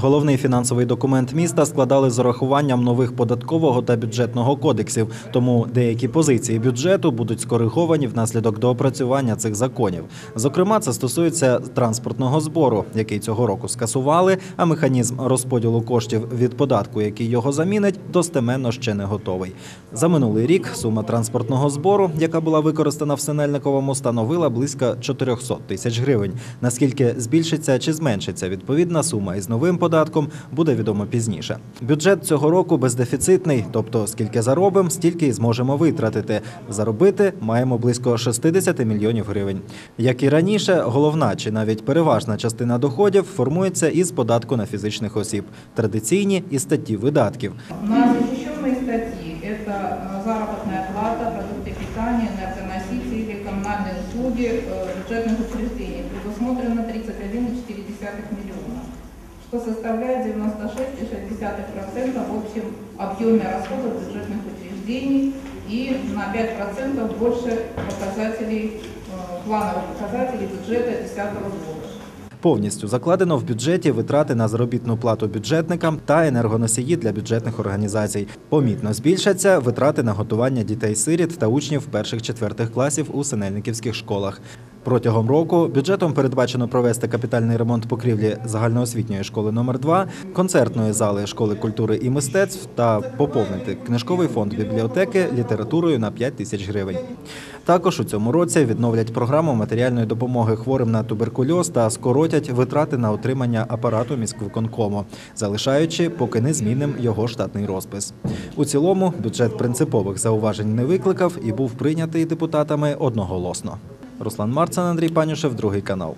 Головний фінансовий документ міста складали з урахуванням нових податкового та бюджетного кодексів, тому деякі позиції бюджету будуть скориговані внаслідок доопрацювання цих законів. Зокрема, це стосується транспортного збору, який цього року скасували, а механізм розподілу коштів від податку, який його замінить, достеменно ще не готовий. За минулий рік сума транспортного збору, яка була використана в Синельниковому, становила близько 400 тисяч гривень. Наскільки збільшиться чи зменшиться відповідна сума із новим податком, буде відомо пізніше. Бюджет цього року бездефіцитний, тобто скільки заробимо, стільки й зможемо витратити. Заробити маємо близько 60 мільйонів гривень. Як і раніше, головна чи навіть переважна частина доходів формується із податку на фізичних осіб, традиційні і статті видатків. На защищенные статьи это э, заработная плата, продукты питания, энергоносители, коммунальные услуги э, бюджетных учреждений предусмотрено 31,4 миллиона, что составляет 96,6% в общем объеме расходов бюджетных учреждений и на 5% больше показателей, э, плановых показателей бюджета 2010 года. Повністю закладено в бюджеті витрати на заробітну плату бюджетникам та енергоносії для бюджетних організацій. Помітно збільшаться витрати на готування дітей-сиріт та учнів перших-четвертих класів у синельниківських школах. Протягом року бюджетом передбачено провести капітальний ремонт покрівлі загальноосвітньої школи номер 2 концертної зали школи культури і мистецтв та поповнити книжковий фонд бібліотеки літературою на 5 тисяч гривень. Також у цьому році відновлять програму матеріальної допомоги хворим на туберкульоз та скоротять витрати на отримання апарату міськвиконкому, залишаючи поки незмінним його штатний розпис. У цілому бюджет принципових зауважень не викликав і був прийнятий депутатами одноголосно. Руслан Марцин, Андрій Панюшев, другий канал.